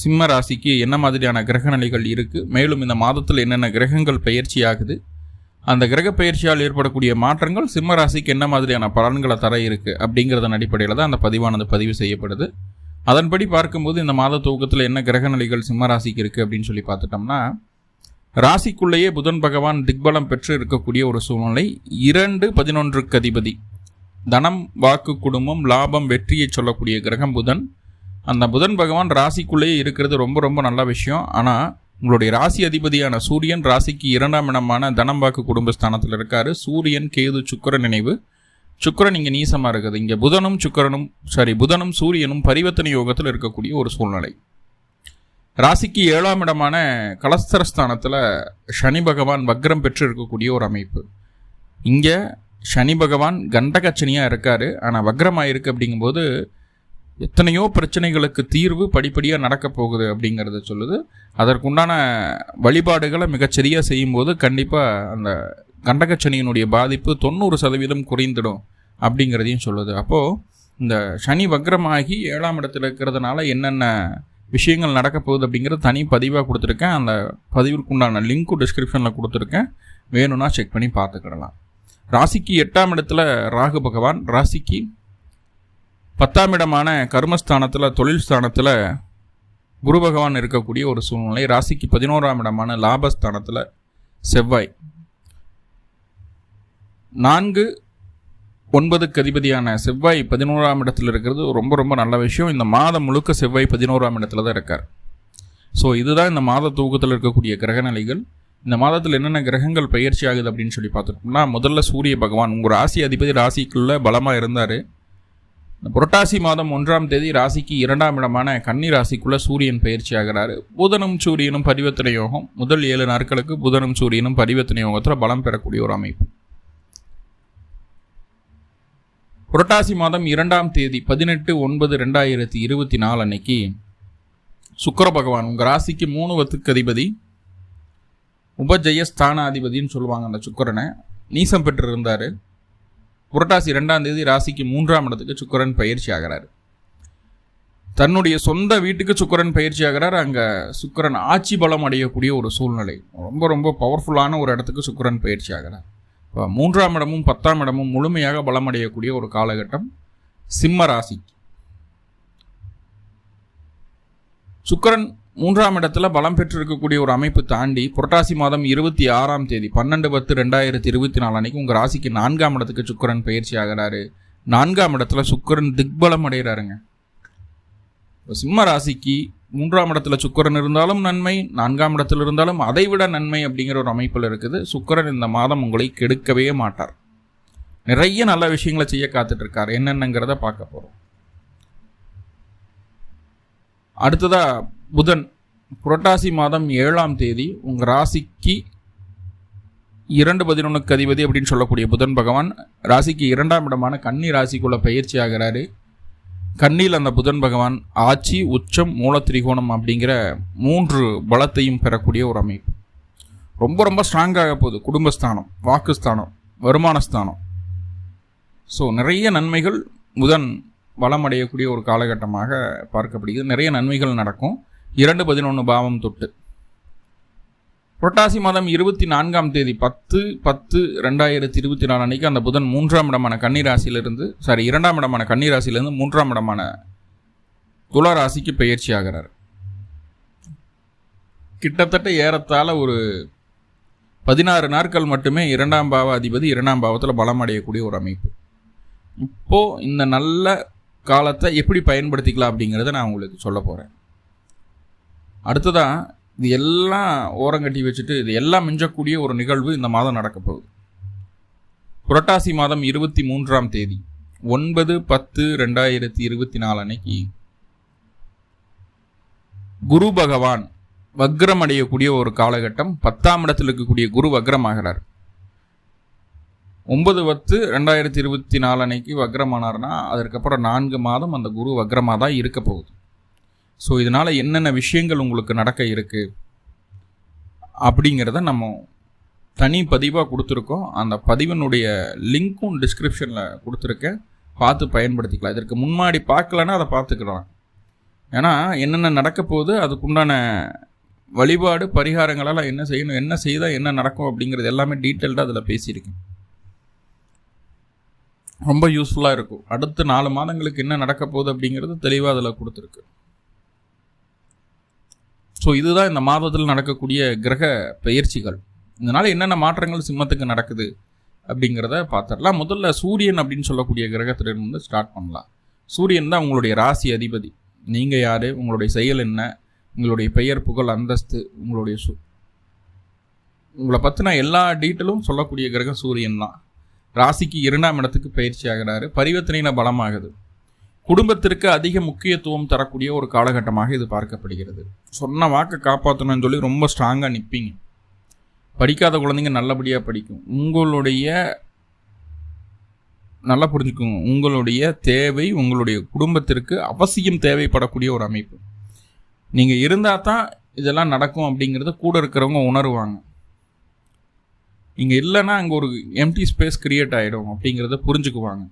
சிம்ம ராசிக்கு என்ன மாதிரியான கிரக நிலைகள் இருக்குது மேலும் இந்த மாதத்தில் என்னென்ன கிரகங்கள் பயிற்சி ஆகுது? அந்த கிரக பயிற்சியால் ஏற்படக்கூடிய மாற்றங்கள் சிம்ம ராசிக்கு என்ன மாதிரியான பலன்களை தர இருக்குது அப்படிங்கிறதன் அடிப்படையில் தான் அந்த பதிவானது பதிவு செய்யப்படுது. அதன்படி பார்க்கும்போது இந்த மாத துவக்கத்தில் என்ன கிரக நிலைகள் சிம்ம ராசிக்கு இருக்குது அப்படின்னு சொல்லி பார்த்துட்டோம்னா ராசிக்குள்ளேயே புதன் பகவான் திக்பலம் பெற்று இருக்கக்கூடிய ஒரு சூழ்நிலை. இரண்டு பதினொன்றுக்கு அதிபதி. தனம் வாக்கு குடும்பம் லாபம் வெற்றியை சொல்லக்கூடிய கிரகம் புதன். அந்த புதன் பகவான் ராசிக்குள்ளேயே இருக்கிறது ரொம்ப ரொம்ப நல்ல விஷயம். ஆனால் உங்களுடைய ராசி அதிபதியான சூரியன் ராசிக்கு இரண்டாம் இடமான தனம்பாக்கு குடும்பஸ்தானத்தில் இருக்காரு. சூரியன் கேது சுக்கர நினைவு. சுக்கரன் இங்கே நீசமாக இருக்குது. இங்கே புதனும் சுக்கரனும் சாரி புதனும் சூரியனும் பரிவர்த்தனை யோகத்தில் இருக்கக்கூடிய ஒரு சூழ்நிலை. ராசிக்கு ஏழாம் இடமான கலஸ்தரஸ்தானத்தில் சனி பகவான் வக்ரம் பெற்று இருக்கக்கூடிய ஒரு அமைப்பு. இங்கே சனி பகவான் கண்டகச்சனியாக இருக்கார். ஆனால் வக்ரமாக இருக்குது அப்படிங்கும்போது எத்தனையோ பிரச்சனைகளுக்கு தீர்வு படிப்படியாக நடக்கப் போகுது அப்படிங்கிறத சொல்லுது. அதற்குண்டான வழிபாடுகளை மிகச்சரியாக செய்யும்போது கண்டிப்பாக அந்த கண்டகச்சனியினுடைய பாதிப்பு தொண்ணூறு சதவீதம் குறைந்துடும் அப்படிங்கிறதையும் சொல்லுது. அப்போது இந்த சனி வக்ரமாகி ஏழாம் இடத்துல இருக்கிறதுனால என்னென்ன விஷயங்கள் நடக்க போகுது அப்படிங்கிறது தனி பதிவாக கொடுத்துருக்கேன். அந்த பதிவுக்கு உண்டான லிங்க்கும் டிஸ்கிரிப்ஷனில் கொடுத்துருக்கேன். வேணும்னா செக் பண்ணி பார்த்துக்கிடலாம். ராசிக்கு எட்டாம் இடத்துல ராகு பகவான். ராசிக்கு பத்தாம் இடமான கர்மஸ்தானத்தில் தொழில் ஸ்தானத்தில் குரு பகவான் இருக்கக்கூடிய ஒரு சூழ்நிலை. ராசிக்கு பதினோராம் இடமான லாபஸ்தானத்தில் செவ்வாய். நான்கு ஒன்பதுக்கு அதிபதியான செவ்வாய் பதினோராம் இடத்துல இருக்கிறது ரொம்ப ரொம்ப நல்ல விஷயம். இந்த மாதம் முழுக்க செவ்வாய் பதினோராம் இடத்துல தான் இருக்கார். ஸோ இதுதான் இந்த மாத தூக்கத்தில் இருக்கக்கூடிய கிரகநிலைகள். இந்த மாதத்தில் என்னென்ன கிரகங்கள் பயிற்சி ஆகுது அப்படின்னு சொல்லி பார்த்துட்டோம்னா முதல்ல சூரிய பகவான் உங்கள் ராசி அதிபதி ராசிக்குள்ளே பலமாக இருந்தார். இந்த புரட்டாசி மாதம் ஒன்றாம் தேதி ராசிக்கு இரண்டாம் இடமான கன்னி ராசிக்குள்ள சூரியன் பயிற்சி ஆகிறாரு புதனும் சூரியனும் பரிவர்த்தனை யோகம். முதல் ஏழு நாட்களுக்கு புதனும் சூரியனும் பரிவர்த்தனை யோகத்தில் பலம் பெறக்கூடிய ஒரு அமைப்பு. புரட்டாசி மாதம் இரண்டாம் தேதி பதினெட்டு ஒன்பது ரெண்டாயிரத்தி இருபத்தி நாலு அன்னைக்கு சுக்கர பகவான் உங்கள் ராசிக்கு மூணு வத்துக்கு அதிபதி உபஜய ஸ்தானாதிபதினு சொல்லுவாங்க அந்த சுக்கரனை. நீசம் பெற்று இருந்தார் புரட்டாசி ரெண்டாம் தேதி ராசிக்கு மூன்றாம் இடத்துக்கு சுக்கரன் பயிற்சி ஆகிறார். தன்னுடைய சொந்த வீட்டுக்கு சுக்கரன் பயிற்சி ஆகிறார். அங்கே சுக்கரன் ஆட்சி பலம் அடையக்கூடிய ஒரு சூழ்நிலை. ரொம்ப ரொம்ப பவர்ஃபுல்லான ஒரு இடத்துக்கு சுக்கரன் பயிற்சி ஆகிறார். இப்போ மூன்றாம் இடமும் பத்தாம் இடமும் முழுமையாக பலமடையக்கூடிய ஒரு காலகட்டம் சிம்ம ராசி சுக்கரன் மூன்றாம் இடத்துல பலம் பெற்றிருக்கக்கூடிய ஒரு அமைப்பு தாண்டி புரட்டாசி மாதம் இருபத்தி ஆறாம் தேதி பன்னெண்டு பத்து ரெண்டாயிரத்தி இருபத்தி நாலு அன்னைக்கு உங்கள் ராசிக்கு நான்காம் இடத்துக்கு சுக்கரன் பயிற்சி ஆகிறாரு. நான்காம் இடத்துல சுக்கரன் திக்பலம் அடைகிறாருங்க. சிம்ம ராசிக்கு மூன்றாம் இடத்துல சுக்கரன் இருந்தாலும் நன்மை நான்காம் இடத்துல இருந்தாலும் அதை விட நன்மை அப்படிங்கிற ஒரு அமைப்பில் இருக்குது. சுக்கரன் இந்த மாதம் உங்களை கெடுக்கவே மாட்டார். நிறைய நல்ல விஷயங்களை செய்ய காத்துட்ருக்கார். என்னென்னங்கிறத பார்க்க போகிறோம் அடுத்ததாக புதன் புரட்டாசி மாதம் ஏழாம் தேதி உங்கள் ராசிக்கு இரண்டு பதினொன்றுக்கு அதிபதி அப்படின்னு சொல்லக்கூடிய புதன் பகவான் ராசிக்கு இரண்டாம் இடமான கன்னி ராசிக்குள்ள பயிற்சி ஆகிறாரு. கண்ணியில் அந்த புதன் பகவான் ஆட்சி உச்சம் மூல திரிகோணம் அப்படிங்கிற மூன்று பலத்தையும் பெறக்கூடிய ஒரு அமைப்பு. ரொம்ப ரொம்ப ஸ்ட்ராங்காக போகுது. குடும்பஸ்தானம் வாக்குஸ்தானம் வருமானஸ்தானம். ஸோ நிறைய நன்மைகள் புதன் வளமடையக்கூடிய அடையக்கூடிய ஒரு காலகட்டமாக பார்க்கப்படுகிறது. நிறைய நன்மைகள் நடக்கும். இரண்டு பதினொன்று பாவம் தொட்டு. புரட்டாசி மாதம் இருபத்தி நான்காம் தேதி பத்து பத்து ரெண்டாயிரத்தி இருபத்தி நாலு அன்னைக்கு அந்த புதன் மூன்றாம் இடமான கன்னிராசியிலிருந்து சாரி இரண்டாம் இடமான கன்னிராசியிலிருந்து மூன்றாம் இடமான துளராசிக்கு பயிற்சி ஆகிறார். கிட்டத்தட்ட ஏறத்தாழ ஒரு பதினாறு நாட்கள் மட்டுமே இரண்டாம் பாவ அதிபதி இரண்டாம் பாவத்தில் பலம் அடையக்கூடிய ஒரு அமைப்பு. இப்போது இந்த நல்ல காலத்தை எப்படி பயன்படுத்திக்கலாம் அப்படிங்கிறத நான் உங்களுக்கு சொல்ல போகிறேன் அடுத்ததாக இது எல்லாம் ஓரங்கட்டி வச்சுட்டு இது எல்லாம் மிஞ்சக்கூடிய ஒரு நிகழ்வு இந்த மாதம் நடக்க போகுது. புரட்டாசி மாதம் இருபத்தி மூன்றாம் தேதி ஒன்பது பத்து ரெண்டாயிரத்தி இருபத்தி நாலு அன்னைக்கு குரு பகவான் வக்ரம் அடையக்கூடிய ஒரு காலகட்டம் பத்தாம் இடத்தில் இருக்கக்கூடிய குரு வக்ரமாகிறார். ஒன்பது பத்து ரெண்டாயிரத்தி இருபத்தி நாலு அன்னைக்கு வக்ரமானார்னா அதற்கப்புறம் நான்கு மாதம் அந்த குரு வக்ரமாக தான் இருக்க போகுது. ஸோ இதனால் என்னென்ன விஷயங்கள் உங்களுக்கு நடக்க இருக்குது அப்படிங்கிறத நம்ம தனி பதிவாக கொடுத்துருக்கோம். அந்த பதிவினுடைய லிங்க்கும் டிஸ்கிரிப்ஷனில் கொடுத்துருக்கேன். பார்த்து பயன்படுத்திக்கலாம். இதற்கு முன்னாடி பார்க்கலன்னா அதை பார்த்துக்கலாம். ஏன்னா என்னென்ன நடக்க போகுது அதுக்குண்டான வழிபாடு பரிகாரங்களெல்லாம் என்ன செய்யணும் என்ன செய்தால் என்ன நடக்கும் அப்படிங்கிறது எல்லாமே டீட்டெயில்டாக அதில் பேசியிருக்கேன். ரொம்ப யூஸ்ஃபுல்லாக இருக்கும். அடுத்த நாலு மாதங்களுக்கு என்ன நடக்க போகுது அப்படிங்கிறது தெளிவாக அதில் கொடுத்துருக்கு. ஸோ இதுதான் இந்த மாதத்தில் நடக்கக்கூடிய கிரக பயிற்சிகள் இதனால் என்னென்ன மாற்றங்கள் சிம்மத்துக்கு நடக்குது அப்படிங்கிறத பார்த்துடலாம். முதல்ல சூரியன் அப்படின்னு சொல்லக்கூடிய கிரகத்திலிருந்து ஸ்டார்ட் பண்ணலாம். சூரியன் தான் உங்களுடைய ராசி அதிபதி. நீங்கள் யார்? உங்களுடைய செயல் என்ன? உங்களுடைய பெயர் புகழ் அந்தஸ்து உங்களுடைய சு உங்களை பற்றின எல்லா டீட்டெயிலும் சொல்லக்கூடிய கிரகம் சூரியன் தான். ராசிக்கு இரண்டாம் இடத்துக்கு பயிற்சி ஆகிறாரு. பரிவர்த்தனையின பலமாகுது. குடும்பத்திற்கு அதிக முக்கியத்துவம் தரக்கூடிய ஒரு காலகட்டமாக இது பார்க்கப்படுகிறது. சொன்ன வாக்கை காப்பாற்றணும்னு சொல்லி ரொம்ப ஸ்ட்ராங்காக நிற்பீங்க படிக்காத குழந்தைங்க நல்லபடியாக படிக்கும். உங்களுடைய நல்லா புரிஞ்சுக்கோங்க. உங்களுடைய தேவை உங்களுடைய குடும்பத்திற்கு அவசியம் தேவைப்படக்கூடிய ஒரு அமைப்பு. நீங்கள் இருந்தால் தான் இதெல்லாம் நடக்கும் அப்படிங்கிறத கூட இருக்கிறவங்க உணருவாங்க. நீங்கள் இல்லைன்னா அங்கே ஒரு எம்டி ஸ்பேஸ் கிரியேட் ஆகிடும் அப்படிங்கிறத புரிஞ்சுக்குவாங்க.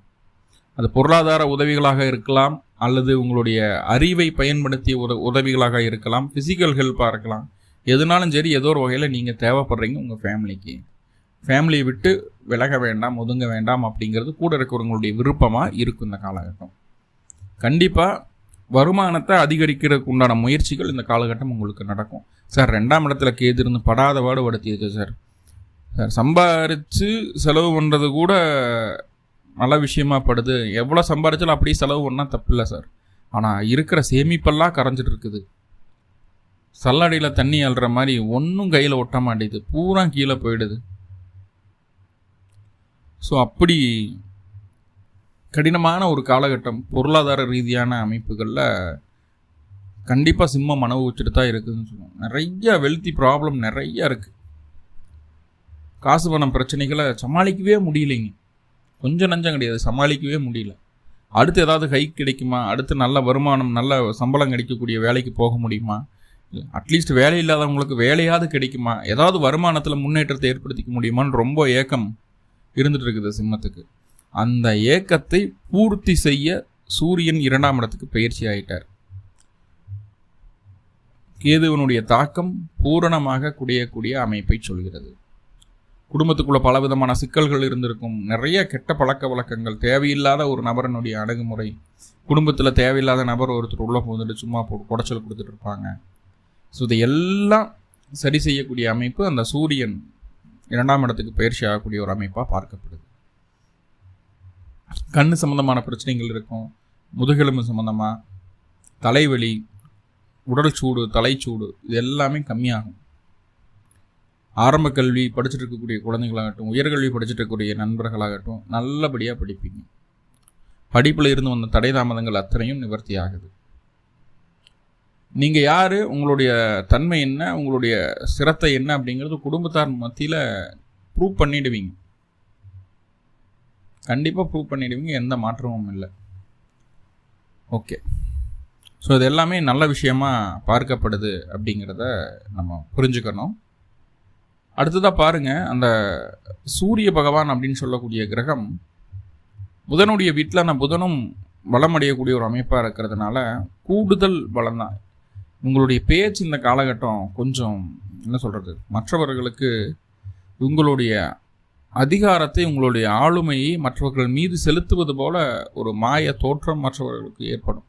அது பொருளாதார உதவிகளாக இருக்கலாம் அல்லது உங்களுடைய அறிவை பயன்படுத்திய உத உதவிகளாக இருக்கலாம் ஃபிசிக்கல் ஹெல்ப்பாக இருக்கலாம். எதுனாலும் சரி ஏதோ ஒரு வகையில் நீங்கள் தேவைப்படுறீங்க உங்கள் ஃபேமிலிக்கு ஃபேமிலியை விட்டு விலக வேண்டாம் ஒதுங்க வேண்டாம் அப்படிங்கிறது கூட இருக்கிறவங்களுடைய விருப்பமாக இருக்கும் இந்த காலகட்டம். கண்டிப்பாக வருமானத்தை அதிகரிக்கிறதுக்கு உண்டான முயற்சிகள் இந்த காலகட்டம் உங்களுக்கு நடக்கும். சார் ரெண்டாம் இடத்துல கேது இருந்து படாத படுத்தியிருக்கு சார். சார் சம்பாரித்து செலவு பண்ணுறது கூட நல்ல விஷயமா படுது. எவ்வளோ சம்பாரிச்சாலும் அப்படியே செலவு பண்ணால் தப்பில்லை சார் ஆனால் இருக்கிற சேமிப்பெல்லாம் கரைஞ்சிட்டு இருக்குது சல்லடியில் தண்ணி அள்ளுற மாதிரி ஒன்றும் கையில் ஒட்ட மாட்டேது பூரா கீழே போயிடுது. ஸோ அப்படி கடினமான ஒரு காலகட்டம் பொருளாதார ரீதியான அமைப்புகளில் கண்டிப்பாக சிம்மம் அனுபவிச்சுட்டு தான் இருக்குதுன்னு சொல்லுவோம். நிறைய வெல்த்தி ப்ராப்ளம் நிறையா இருக்குது காசு பணம் பிரச்சனைகளை சமாளிக்கவே முடியலைங்க. கொஞ்சம் நஞ்சம் கிடையாது. சமாளிக்கவே முடியல. அடுத்து ஏதாவது ஹைக் கிடைக்குமா? அடுத்து நல்ல வருமானம் நல்ல சம்பளம் கிடைக்கக்கூடிய வேலைக்கு போக முடியுமா? அட்லீஸ்ட் வேலை இல்லாதவங்களுக்கு வேலையாவது கிடைக்குமா? ஏதாவது வருமானத்தில் முன்னேற்றத்தை ஏற்படுத்திக்க முடியுமான்னு ரொம்ப ஏக்கம் இருந்துட்டு இருக்குது சிம்மத்துக்கு. அந்த ஏக்கத்தை பூர்த்தி செய்ய சூரியன் இரண்டாம் இடத்துக்கு பயிற்சி ஆயிட்டார். கேதுவனுடைய தாக்கம் பூரணமாக குடையக்கூடிய அமைப்பை சொல்கிறது. குடும்பத்துக்குள்ள பலவிதமான சிக்கல்கள் இருந்திருக்கும். நிறைய கெட்ட பழக்க வழக்கங்கள் தேவையில்லாத ஒரு நபரனுடைய அணுகுமுறை குடும்பத்தில் தேவையில்லாத நபர் ஒருத்தர் உள்ளே போந்துட்டு சும்மா போ குடைச்சல் கொடுத்துட்டு இருப்பாங்க. ஸோ இதையெல்லாம் சரி செய்யக்கூடிய அமைப்பு அந்த சூரியன் இரண்டாம் இடத்துக்கு பயிற்சி ஆகக்கூடிய ஒரு அமைப்பாக பார்க்கப்படுது. கண் சம்மந்தமான பிரச்சனைகள் இருக்கும் முதுகெலும்பு சம்மந்தமாக தலைவலி உடல் சூடு தலைச்சூடு இது எல்லாமே கம்மியாகும். ஆரம்ப கல்வி படிச்சுட்டு இருக்கக்கூடிய குழந்தைங்களாகட்டும் உயர்கல்வி படிச்சுட்டு இருக்கக்கூடிய நண்பர்களாகட்டும் நல்லபடியாக படிப்பீங்க. படிப்பில் இருந்து வந்த தடை தாமதங்கள் அத்தனையும் நிவர்த்தி ஆகுது. நீங்கள் யார் உங்களுடைய தன்மை என்ன உங்களுடைய சிரத்தை என்ன அப்படிங்கிறது குடும்பத்தார் மத்தியில் ப்ரூவ் பண்ணிடுவீங்க. கண்டிப்பாக ப்ரூவ் பண்ணிடுவீங்க எந்த மாற்றமும் இல்லை. ஓகே ஸோ இது எல்லாமே நல்ல விஷயமா பார்க்கப்படுது அப்படிங்கிறத நம்ம புரிஞ்சுக்கணும். அடுத்ததாக பாருங்க அந்த சூரிய பகவான் அப்படின்னு சொல்லக்கூடிய கிரகம் புதனுடைய வீட்டில் அந்த புதனும் வளமடையக்கூடிய அடையக்கூடிய ஒரு அமைப்பாக இருக்கிறதுனால கூடுதல் பலம் தான். உங்களுடைய பேச்சு இந்த காலகட்டம் கொஞ்சம் என்ன சொல்கிறது மற்றவர்களுக்கு உங்களுடைய அதிகாரத்தை உங்களுடைய ஆளுமையை மற்றவர்கள் மீது செலுத்துவது போல ஒரு மாய தோற்றம் மற்றவர்களுக்கு ஏற்படும்.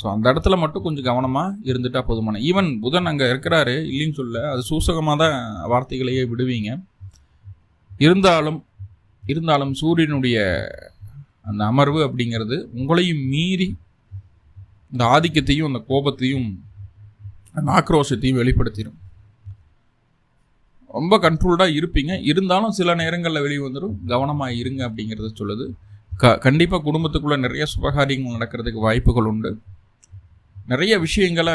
ஸோ அந்த இடத்துல மட்டும் கொஞ்சம் கவனமாக இருந்துட்டால் போதுமான. ஈவன் புதன் அங்கே இருக்கிறாரு இல்லைன்னு சொல்ல அது சூசகமாக தான் வார்த்தைகளையே விடுவீங்க. இருந்தாலும் இருந்தாலும் சூரியனுடைய அந்த அமர்வு அப்படிங்கிறது உங்களையும் மீறி இந்த ஆதிக்கத்தையும் அந்த கோபத்தையும் அந்த ஆக்ரோஷத்தையும் வெளிப்படுத்திடும் ரொம்ப கண்ட்ரோல்டாக இருப்பீங்க. இருந்தாலும் சில நேரங்களில் வெளியே வந்துடும் கவனமாக இருங்க அப்படிங்கிறத சொல்லுது. க கண்டிப்பாக குடும்பத்துக்குள்ளே நிறைய சுபகாரியங்கள் நடக்கிறதுக்கு வாய்ப்புகள் உண்டு. நிறைய விஷயங்களை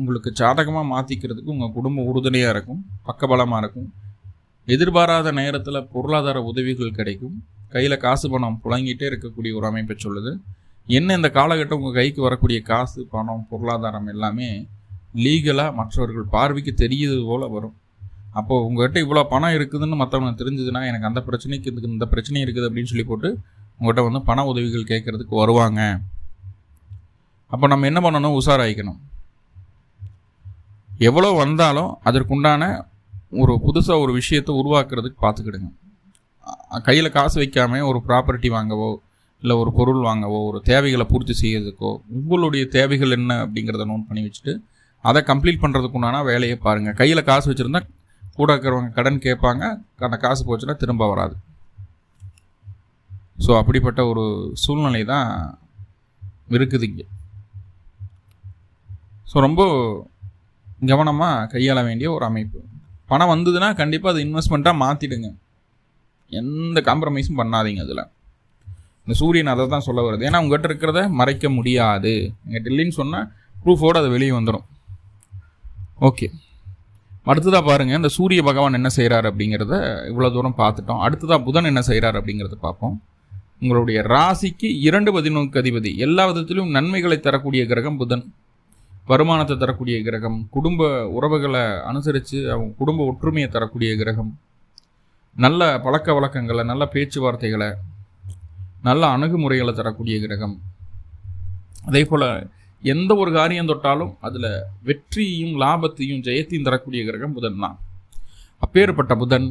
உங்களுக்கு சாதகமாக மாற்றிக்கிறதுக்கு உங்கள் குடும்ப உறுதுணையாக இருக்கும் பக்கபலமாக இருக்கும். எதிர்பாராத நேரத்தில் பொருளாதார உதவிகள் கிடைக்கும். கையில் காசு பணம் புழங்கிட்டே இருக்கக்கூடிய ஒரு அமைப்பை சொல்லுது. என்ன இந்த காலகட்டம் உங்கள் கைக்கு வரக்கூடிய காசு பணம் பொருளாதாரம் எல்லாமே லீகலாக மற்றவர்கள் பார்வைக்கு தெரியுது போல் வரும். அப்போது உங்கள்கிட்ட இவ்வளோ பணம் இருக்குதுன்னு மற்றவங்க தெரிஞ்சதுன்னா எனக்கு அந்த பிரச்சனைக்கு இதுக்கு இந்த பிரச்சனை இருக்குது அப்படின்னு சொல்லி போட்டு உங்கள்கிட்ட வந்து பண உதவிகள் கேட்குறதுக்கு வருவாங்க. அப்போ நம்ம என்ன பண்ணணும்? உஷாராயிக்கணும். எவ்வளோ வந்தாலும் அதற்குண்டான ஒரு புதுசாக ஒரு விஷயத்தை உருவாக்குறதுக்கு பார்த்துக்கிடுங்க. கையில் காசு வைக்காமல் ஒரு ப்ராப்பர்ட்டி வாங்கவோ இல்லை ஒரு பொருள் வாங்கவோ ஒரு தேவைகளை பூர்த்தி செய்யறதுக்கோ உங்களுடைய தேவைகள் என்ன அப்படிங்கிறத நோட் பண்ணி வச்சுட்டு அதை கம்ப்ளீட் பண்ணுறதுக்கு உண்டான வேலையை பாருங்கள் கையில் காசு வச்சுருந்தா கூட இருக்கிறவங்க கடன் கேட்பாங்க அந்த காசு போச்சுன்னா திரும்ப வராது. ஸோ அப்படிப்பட்ட ஒரு சூழ்நிலை தான் இருக்குது இங்கே ஸோ ரொம்ப கவனமாக கையாள வேண்டிய ஒரு அமைப்பு. பணம் வந்ததுன்னா கண்டிப்பாக அது இன்வெஸ்ட்மெண்ட்டாக மாற்றிடுங்க எந்த காம்ப்ரமைஸும் பண்ணாதீங்க அதில். இந்த சூரியன் அதை தான் சொல்ல வருது. ஏன்னா உங்கள்கிட்ட இருக்கிறத மறைக்க முடியாது. எங்கள் இல்லைன்னு சொன்னால் ப்ரூஃபோடு அது வெளியே வந்துடும் ஓகே அடுத்ததாக பாருங்கள் இந்த சூரிய பகவான் என்ன செய்கிறார் அப்படிங்கிறத இவ்வளோ தூரம் பார்த்துட்டோம். அடுத்ததாக புதன் என்ன செய்கிறார் அப்படிங்கிறத பார்ப்போம். உங்களுடைய ராசிக்கு இரண்டு பதினொன்று அதிபதி. எல்லா விதத்திலும் நன்மைகளை தரக்கூடிய கிரகம் புதன். வருமானத்தை தரக்கூடிய கிரகம் குடும்ப உறவுகளை அனுசரித்து அவங்க குடும்ப ஒற்றுமையை தரக்கூடிய கிரகம் நல்ல பழக்க வழக்கங்களை நல்ல பேச்சுவார்த்தைகளை நல்ல அணுகுமுறைகளை தரக்கூடிய கிரகம். அதே போல் எந்த ஒரு காரியம் தொட்டாலும் அதில் வெற்றியையும் லாபத்தையும் ஜெயத்தையும் தரக்கூடிய கிரகம் புதன் தான். அப்பேற்பட்ட புதன்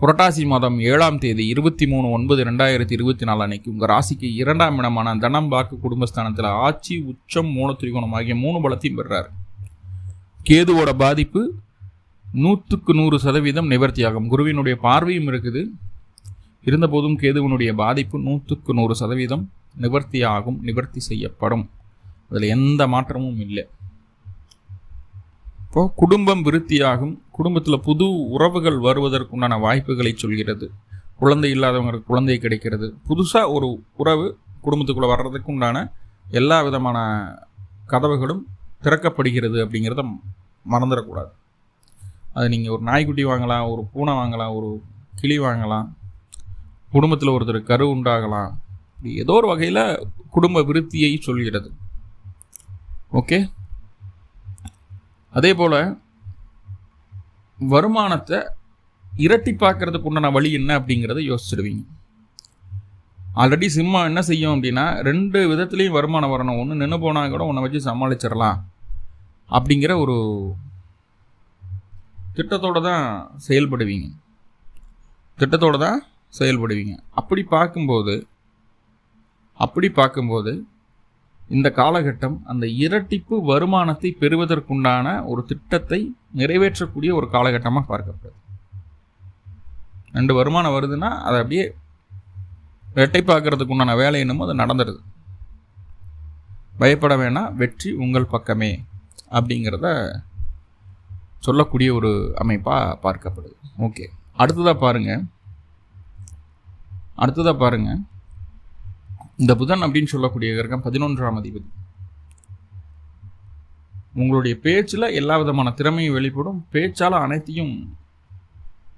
புரட்டாசி மாதம் ஏழாம் தேதி இருபத்தி மூணு ஒன்பது ரெண்டாயிரத்தி இருபத்தி நாலு அன்னைக்கு உங்கள் ராசிக்கு இரண்டாம் இடமான தனம் பாக்கு குடும்பஸ்தானத்தில் ஆட்சி உச்சம் மூலத்திரிகோணம் ஆகிய மூணு பலத்தையும் பெறார் கேதுவோட பாதிப்பு நூற்றுக்கு நூறு சதவீதம் நிவர்த்தியாகும். குருவினுடைய பார்வையும் இருக்குது. இருந்தபோதும் கேதுவனுடைய பாதிப்பு நூற்றுக்கு நூறு சதவீதம் நிவர்த்தியாகும் நிவர்த்தி செய்யப்படும். அதில் எந்த மாற்றமும் இல்லை. இப்போ குடும்பம் விருத்தியாகும். குடும்பத்தில் புது உறவுகள் வருவதற்குண்டான வாய்ப்புகளை சொல்கிறது. குழந்தை இல்லாதவங்களுக்கு குழந்தை கிடைக்கிறது. புதுசாக ஒரு உறவு குடும்பத்துக்குள்ளே வர்றதுக்கு உண்டான எல்லா விதமான கதவுகளும் திறக்கப்படுகிறது அப்படிங்கிறத மறந்துடக்கூடாது. அது நீங்கள் ஒரு நாய்க்குட்டி வாங்கலாம் ஒரு பூனை வாங்கலாம் ஒரு கிளி வாங்கலாம் குடும்பத்தில் ஒருத்தர் கரு உண்டாகலாம். ஏதோ ஒரு வகையில் குடும்ப விருத்தியை சொல்கிறது. ஓகே? அதே போல் வருமானத்தை இரட்டி பார்க்கறதுக்கு உண்டான வழி என்ன அப்படிங்கிறத யோசிச்சிடுவீங்க. ஆல்ரெடி சிம்மா என்ன செய்யும் அப்படின்னா ரெண்டு விதத்துலேயும் வருமானம் வரணும். ஒன்று நின்று போனால் கூட உன்னை வச்சு சமாளிச்சிடலாம் அப்படிங்கிற ஒரு திட்டத்தோடு தான் செயல்படுவீங்க. திட்டத்தோடு தான் செயல்படுவீங்க. அப்படி பார்க்கும்போது அப்படி பார்க்கும்போது இந்த காலகட்டம் அந்த இரட்டிப்பு வருமானத்தை பெறுவதற்குண்டான ஒரு திட்டத்தை நிறைவேற்றக்கூடிய ஒரு காலகட்டமாக பார்க்கப்படுது. ரெண்டு வருமானம் வருதுன்னா அதை அப்படியே இரட்டை பார்க்கறதுக்கு உண்டான வேலை என்னமோ அது நடந்துடுது. பயப்பட வேணாம் வெற்றி உங்கள் பக்கமே அப்படிங்கிறத சொல்லக்கூடிய ஒரு அமைப்பாக பார்க்கப்படுது. ஓகே அடுத்ததாக பாருங்கள் அடுத்ததாக பாருங்கள் இந்த புதன் அப்படின்னு சொல்லக்கூடிய கிரகம் பதினொன்றாம் அதிபதி. உங்களுடைய பேச்சில் எல்லா விதமான திறமையும் வெளிப்படும். பேச்சால் அனைத்தையும்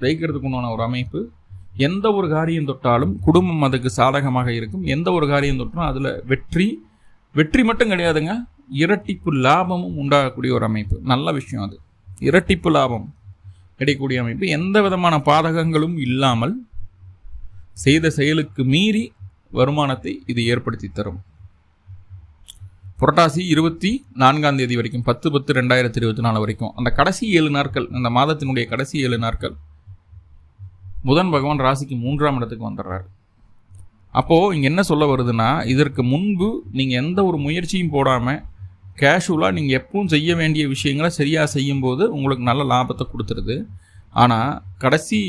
ஜெயிக்கிறதுக்கு உண்டான ஒரு அமைப்பு. எந்த ஒரு காரியம் தொட்டாலும் குடும்பம் அதுக்கு சாதகமாக இருக்கும். எந்த ஒரு காரியம் தொட்டாலும் அதில் வெற்றி வெற்றி மட்டும் கிடையாதுங்க. இரட்டிப்பு லாபமும் உண்டாகக்கூடிய ஒரு அமைப்பு. நல்ல விஷயம் அது. இரட்டிப்பு லாபம் கிடைக்கக்கூடிய அமைப்பு. எந்த விதமான பாதகங்களும் இல்லாமல் செய்த செயலுக்கு மீறி வருமானத்தை இது ஏற்படுத்தி தரும். புரட்டாசி இருபத்தி நான்காம் தேதி வரைக்கும் பத்து பத்து ரெண்டாயிரத்தி இருபத்தி நாலு வரைக்கும் அந்த கடைசி ஏழு நாட்கள் அந்த மாதத்தினுடைய கடைசி ஏழு நாட்கள் புதன் பகவான் ராசிக்கு மூன்றாம் இடத்துக்கு வந்துடுறாரு. அப்போது இங்கே என்ன சொல்ல வருதுன்னா இதற்கு முன்பு நீங்கள் எந்த ஒரு முயற்சியும் போடாமல் கேஷுவலாக நீங்கள் எப்பவும் செய்ய வேண்டிய விஷயங்களை சரியாக செய்யும்போது உங்களுக்கு நல்ல லாபத்தை கொடுத்துருது. ஆனால் கடைசி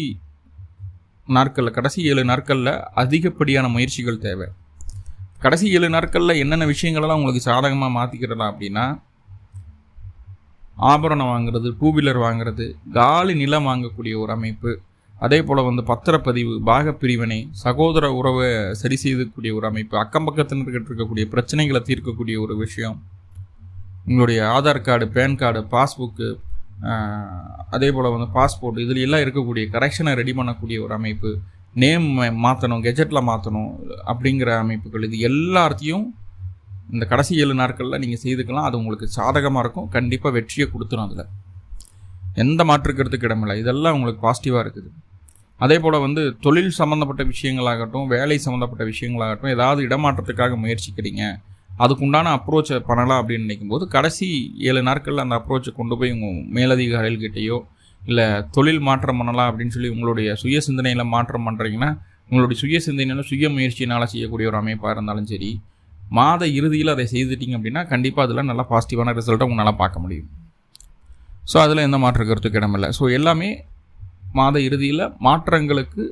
நாட்களில் கடைசி ஏழு நாட்களில் அதிகப்படியான முயற்சிகள் தேவை. கடைசி ஏழு நாட்களில் என்னென்ன விஷயங்களெல்லாம் உங்களுக்கு சாதகமாக மாற்றிக்கிடலாம் அப்படின்னா ஆபரணம் வாங்குறது டூ வீலர் வாங்குறது காலி நிலம் வாங்கக்கூடிய ஒரு அமைப்பு அதே போல் வந்து பத்திரப்பதிவு பாகப்பிரிவினை சகோதர உறவை சரி செய்யக்கூடிய ஒரு அமைப்பு அக்கம் பக்கத்தினர்கிட்ட இருக்கக்கூடிய பிரச்சனைகளை தீர்க்கக்கூடிய ஒரு விஷயம். உங்களுடைய Aadhaar card PAN card passbook அதே போல் வந்து பாஸ்போர்ட் இதில் எல்லாம் இருக்கக்கூடிய கரெக்ஷனை ரெடி பண்ணக்கூடிய ஒரு அமைப்பு நேம் மாற்றணும் கெஜெட்டில் மாற்றணும் அப்படிங்கிற அமைப்புகள் இது எல்லாத்தையும் இந்த கடைசி ஏழு நாட்களில் நீங்கள் செய்துக்கலாம். அது உங்களுக்கு சாதகமாக இருக்கும். கண்டிப்பாக வெற்றியை கொடுத்துரும் அதில். எந்த மாற்றுக்கிறதுக்கு இடமில்லை இதெல்லாம் உங்களுக்கு பாசிட்டிவாக இருக்குது. அதே போல் வந்து தொழில் சம்மந்தப்பட்ட விஷயங்களாகட்டும் வேலை சம்மந்தப்பட்ட விஷயங்களாகட்டும் ஏதாவது இடமாற்றத்துக்காக முயற்சிக்கிறீங்க. அதுக்குண்டான அப்ரோச்சை பண்ணலாம் அப்படின்னு நினைக்கும்போது கடைசி ஏழு நாட்களில் அந்த அப்ரோச்சை கொண்டு போய் உங்கள் மேலதிகாரிகள்கிட்டயோ இல்லை தொழில் மாற்றம் பண்ணலாம் அப்படின்னு சொல்லி உங்களுடைய சுய சிந்தனையில் மாற்றம் பண்ணுறீங்கன்னா உங்களுடைய சுய சிந்தனையில் சுய முயற்சியினால் செய்யக்கூடிய ஒரு அமைப்பாக இருந்தாலும் சரி மாத இறுதியில் அதை செய்துட்டீங்க அப்படின்னா கண்டிப்பாக அதில் நல்லா பாசிட்டிவான ரிசல்ட்டை உங்களால் பார்க்க முடியும். ஸோ அதில் எந்த மாற்று கருத்துக்கு இடமில்லை ஸோ எல்லாமே மாத இறுதியில் மாற்றங்களுக்கு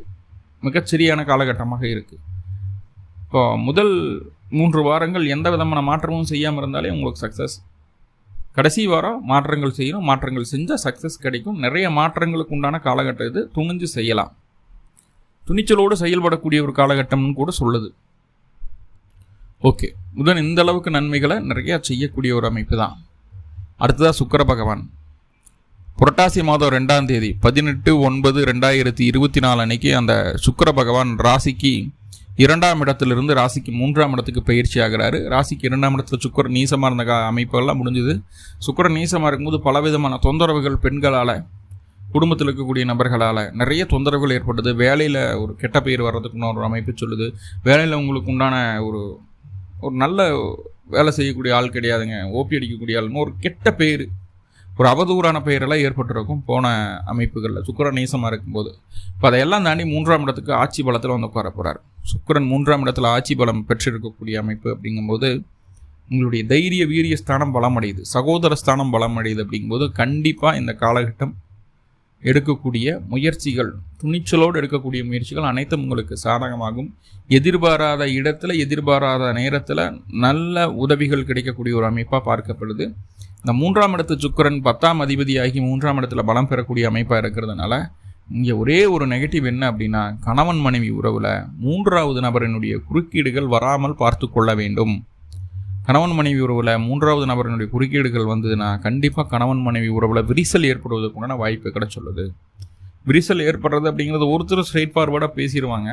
மிகச்சரியான காலகட்டமாக இருக்குது இப்போ முதல் மூன்று வாரங்கள் எந்த விதமான மாற்றமும் செய்யாமல் இருந்தாலே உங்களுக்கு சக்ஸஸ் கடைசி வாரம் மாற்றங்கள் செய்யணும் மாற்றங்கள் செஞ்சால் சக்ஸஸ் கிடைக்கும். நிறைய மாற்றங்களுக்கு உண்டான காலகட்டம் இது. துணிஞ்சு செய்யலாம். துணிச்சலோடு செயல்படக்கூடிய ஒரு காலகட்டம்னு கூட சொல்லுது. ஓகே. முதன் இந்த அளவுக்கு நன்மைகளை நிறையா செய்யக்கூடிய ஒரு அமைப்பு தான். அடுத்ததாக சுக்கர பகவான். புரட்டாசி மாதம் ரெண்டாம் தேதி பதினெட்டு ஒன்பது ரெண்டாயிரத்தி இருபத்தி நாலு அன்னைக்கு அந்த சுக்கர பகவான் ராசிக்கு இரண்டாம் இடத்திலிருந்து ராசிக்கு மூன்றாம் இடத்துக்கு பயிற்சி ஆகிறாரு. ராசிக்கு இரண்டாம் இடத்துல சுக்கரன் நீசமாக இருந்த அமைப்பெல்லாம் முடிஞ்சுது. சுக்கரன் நீசமாக இருக்கும்போது பலவிதமான தொந்தரவுகள் பெண்களால் குடும்பத்தில் இருக்கக்கூடிய நபர்களால் நிறைய தொந்தரவுகள் ஏற்பட்டது வேலையில் ஒரு கெட்ட பெயர் வர்றதுக்குன்னு ஒரு அமைப்பு சொல்லுது. வேலையில் உங்களுக்கு உண்டான ஒரு ஒரு நல்ல வேலை செய்யக்கூடிய ஆள் கிடையாதுங்க. ஓபி அடிக்கக்கூடிய ஆள்னு ஒரு கெட்ட பெயர் ஒரு அவதூறான பெயரெல்லாம் ஏற்பட்டிருக்கும் போன அமைப்புகளில். சுக்கர நேசமாக இருக்கும்போது. இப்போ அதையெல்லாம் தாண்டி மூன்றாம் இடத்துக்கு ஆட்சி பலத்தில் வந்து உட்கார போகிறார் சுக்கரன் மூன்றாம் இடத்துல ஆட்சி பலம் பெற்றிருக்கக்கூடிய அமைப்பு அப்படிங்கும்போது உங்களுடைய தைரிய வீரிய ஸ்தானம் பலமடையுது சகோதர ஸ்தானம் பலமடையுது அப்படிங்கும்போது கண்டிப்பாக இந்த காலகட்டம் எடுக்கக்கூடிய முயற்சிகள் துணிச்சலோடு எடுக்கக்கூடிய முயற்சிகள் அனைத்தும் உங்களுக்கு சாதகமாகும். எதிர்பாராத இடத்துல எதிர்பாராத நேரத்தில் நல்ல உதவிகள் கிடைக்கக்கூடிய ஒரு அமைப்பாக பார்க்கப்படுது. இந்த மூன்றாம் இடத்து சுக்கரன் பத்தாம் அதிபதியாகி மூன்றாம் இடத்துல பலம் பெறக்கூடிய அமைப்பாக இருக்கிறதுனால இங்கே ஒரே ஒரு நெகட்டிவ் என்ன அப்படின்னா கணவன் மனைவி உறவில் மூன்றாவது நபரினுடைய குறுக்கீடுகள் வராமல் பார்த்து கொள்ள வேண்டும். கணவன் மனைவி உறவில் மூன்றாவது நபரினுடைய குறுக்கீடுகள் வந்ததுன்னா கண்டிப்பாக கணவன் மனைவி உறவில் விரிசல் ஏற்படுவதற்குண்டான வாய்ப்பு கிட சொல்லுது. விரிசல் ஏற்படுறது அப்படிங்கிறது ஒருத்தர் ஸ்ட்ரெயிட் ஃபார்வர்டாக பேசிடுவாங்க.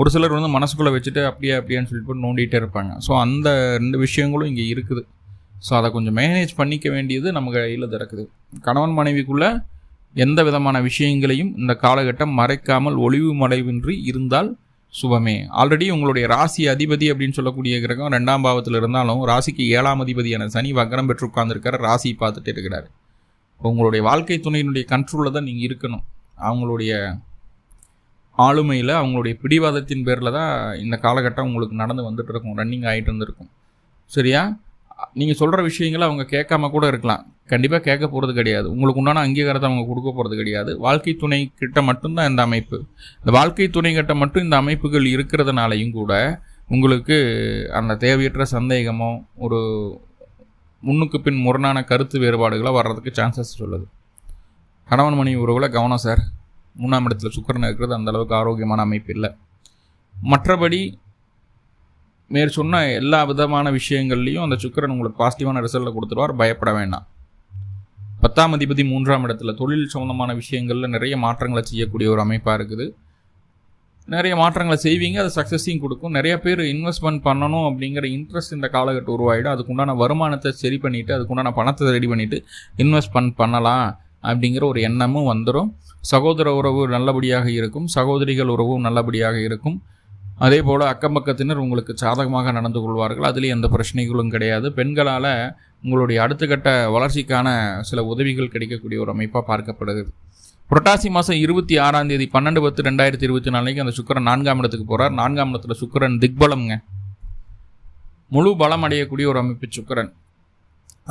ஒரு சிலர் வந்து மனசுக்குள்ளே வச்சுட்டு அப்படியே அப்படியான்னு சொல்லிட்டு நோண்டிகிட்டே இருப்பாங்க. ஸோ அந்த ரெண்டு விஷயங்களும் இங்கே இருக்குது. ஸோ அதை கொஞ்சம் மேனேஜ் பண்ணிக்க வேண்டியது நம்ம கையில் திறக்குது. கணவன் மனைவிக்குள்ளே எந்த விதமான விஷயங்களையும் இந்த காலகட்டம் மறைக்காமல் ஒளிவு மறைவின்றி இருந்தால் சுபமே. ஆல்ரெடி உங்களுடைய ராசி அதிபதி அப்படின்னு சொல்லக்கூடிய கிரகம் ரெண்டாம் பாவத்தில் இருந்தாலும் ராசிக்கு ஏழாம் அதிபதியான சனி வக்கரம் பெற்று உட்கார்ந்துருக்கிற ராசி பார்த்துட்டு இருக்கிறாரு. உங்களுடைய வாழ்க்கை துணையினுடைய கண்ட்ரோலில் தான் நீங்கள் இருக்கணும். அவங்களுடைய ஆளுமையில் அவங்களுடைய பிடிவாதத்தின் பேரில் தான் இந்த காலகட்டம் உங்களுக்கு நடந்து வந்துட்டு இருக்கும் ரன்னிங் ஆகிட்டு இருந்திருக்கும். சரியா? நீங்கள் சொல்கிற விஷயங்களை அவங்க கேட்காம கூட இருக்கலாம். கண்டிப்பாக கேட்க போகிறது கிடையாது. உங்களுக்கு உண்டான அங்கீகாரத்தை அவங்க கொடுக்க போகிறது கிடையாது. வாழ்க்கை துணை கிட்ட மட்டும்தான் இந்த அமைப்பு. இந்த வாழ்க்கை துணை கிட்ட மட்டும் இந்த அமைப்புகள் இருக்கிறதுனாலையும் கூட உங்களுக்கு அந்த தேவையற்ற சந்தேகமோ ஒரு முன்னுக்கு பின் முரணான கருத்து வேறுபாடுகளை வர்றதுக்கு சான்சஸ் சொல்லுது. கணவன் மணி உறவில் கவனம் சார் மூணாம் இடத்துல சுக்கரன் இருக்கிறது அந்தளவுக்கு ஆரோக்கியமான அமைப்பு இல்லை. மற்றபடி மேற் சொன்ன எல்லா விதமான விஷயங்கள்லையும் அந்த சுக்கரன் உங்களுக்கு பாசிட்டிவான ரிசல்ட்டை கொடுத்துருவார். பயப்பட வேண்டாம். பத்தாம் அதிபதி மூன்றாம் இடத்துல தொழில் சம்மந்தமான விஷயங்களில் நிறைய மாற்றங்களை செய்யக்கூடிய ஒரு அமைப்பாக இருக்குது. நிறைய மாற்றங்களை செய்வீங்க அது சக்ஸஸையும் கொடுக்கும். நிறைய பேர் இன்வெஸ்ட்மெண்ட் பண்ணணும் அப்படிங்கிற இன்ட்ரெஸ்ட் இந்த காலகட்டம் உருவாயிடும். அதுக்குண்டான வருமானத்தை சரி பண்ணிவிட்டு அதுக்குண்டான பணத்தை ரெடி பண்ணிவிட்டு இன்வெஸ்ட்மெண்ட் பண்ணலாம் அப்படிங்கிற ஒரு எண்ணமும் வந்துடும் சகோதர உறவு நல்லபடியாக இருக்கும். சகோதரிகள் உறவும் நல்லபடியாக இருக்கும். அதே போல் அக்கம் பக்கத்தினர் உங்களுக்கு சாதகமாக நடந்து கொள்வார்கள். அதுலேயும் எந்த பிரச்சனைகளும் கிடையாது. பெண்களால் உங்களுடைய அடுத்த கட்ட வளர்ச்சிக்கான சில உதவிகள் கிடைக்கக்கூடிய ஒரு அமைப்பாக பார்க்கப்படுது. புரட்டாசி மாதம் இருபத்தி ஆறாம் தேதி பன்னெண்டு பத்து ரெண்டாயிரத்தி இருபத்தி நாளைக்கு அந்த சுக்கரன் நான்காம் இடத்துக்கு போகிறார் நான்காம் இடத்துல சுக்கரன் திக்பலம்ங்க. முழு பலம் அடையக்கூடிய ஒரு அமைப்பு சுக்கரன்.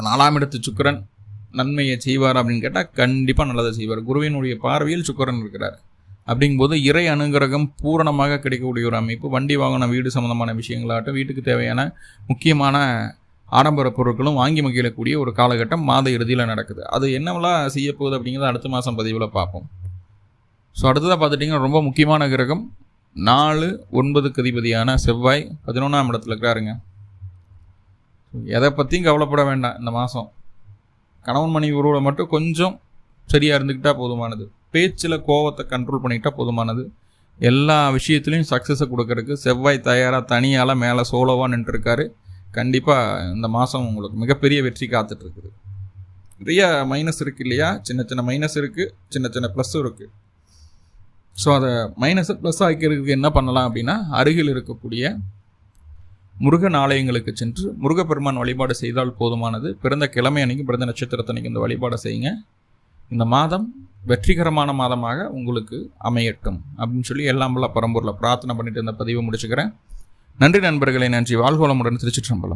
நாலாம் இடத்து சுக்கரன் நன்மையை செய்வார் அப்படின்னு கேட்டால் கண்டிப்பாக நல்லதை செய்வார். குருவினுடைய பார்வையில் சுக்கரன் இருக்கிறார். அப்படிங்கும்போது இறை அனுகிரகம் பூரணமாக கிடைக்கக்கூடிய ஒரு அமைப்பு. வண்டி வாகனம் வீடு சம்மந்தமான விஷயங்களாகட்டும் வீட்டுக்கு தேவையான முக்கியமான ஆடம்பர பொருட்களும் வாங்கி மகிழக்கூடிய ஒரு காலகட்டம் மாத இறுதியில் நடக்குது. அது என்னவெல்லாம் செய்யப்போகுது அப்படிங்கிறத அடுத்த மாதம் பதிவில் பார்ப்போம். ஸோ அடுத்ததாக பார்த்துட்டிங்கன்னா ரொம்ப முக்கியமான கிரகம் நாலு ஒன்பதுக்கு அதிபதியான செவ்வாய். பதினொன்றாம் இடத்துல இருக்கிறாருங்க. எதை பற்றியும் கவலைப்பட வேண்டாம் இந்த மாதம் கணவன் மனைவி உருவில் மட்டும் கொஞ்சம் சரியாக இருந்துக்கிட்டால் போதுமானது. பேச்சில் கோவத்தை கண்ட்ரோல் பண்ணிக்கிட்டால் போதுமானது. எல்லா விஷயத்துலையும் சக்ஸஸை கொடுக்கறதுக்கு செவ்வாய் தயாராக தனியால் மேலே சோலோவாக நின்றுருக்காரு. கண்டிப்பாக இந்த மாதம் உங்களுக்கு மிகப்பெரிய வெற்றி காத்துட்ருக்குது. நிறைய மைனஸ் இருக்குது இல்லையா? சின்ன சின்ன மைனஸ் இருக்குது சின்ன சின்ன ப்ளஸ்ஸும் இருக்குது ஸோ அதை மைனஸை ப்ளஸ் ஆக்கிறதுக்கு என்ன பண்ணலாம் அப்படின்னா அருகில் இருக்கக்கூடிய முருகன் ஆலயங்களுக்கு சென்று முருகப்பெருமான் வழிபாடு செய்தால் போதுமானது. பிறந்த கிழமை அன்னைக்கு பிறந்த நட்சத்திரத்தன்னைக்கு இந்த வழிபாடை செய்யுங்க. இந்த மாதம் வெற்றிகரமான மாதமாக உங்களுக்கு அமையட்டும் அப்படின்னு சொல்லி எல்லாம் பரம்பூரில் பிரார்த்தனை பண்ணிட்டு இந்த பதிவை முடிச்சுக்கிறேன். நன்றி நண்பர்களை நன்றி. வாழ்கோளமுடன் திருச்சிற்றம்பலம்.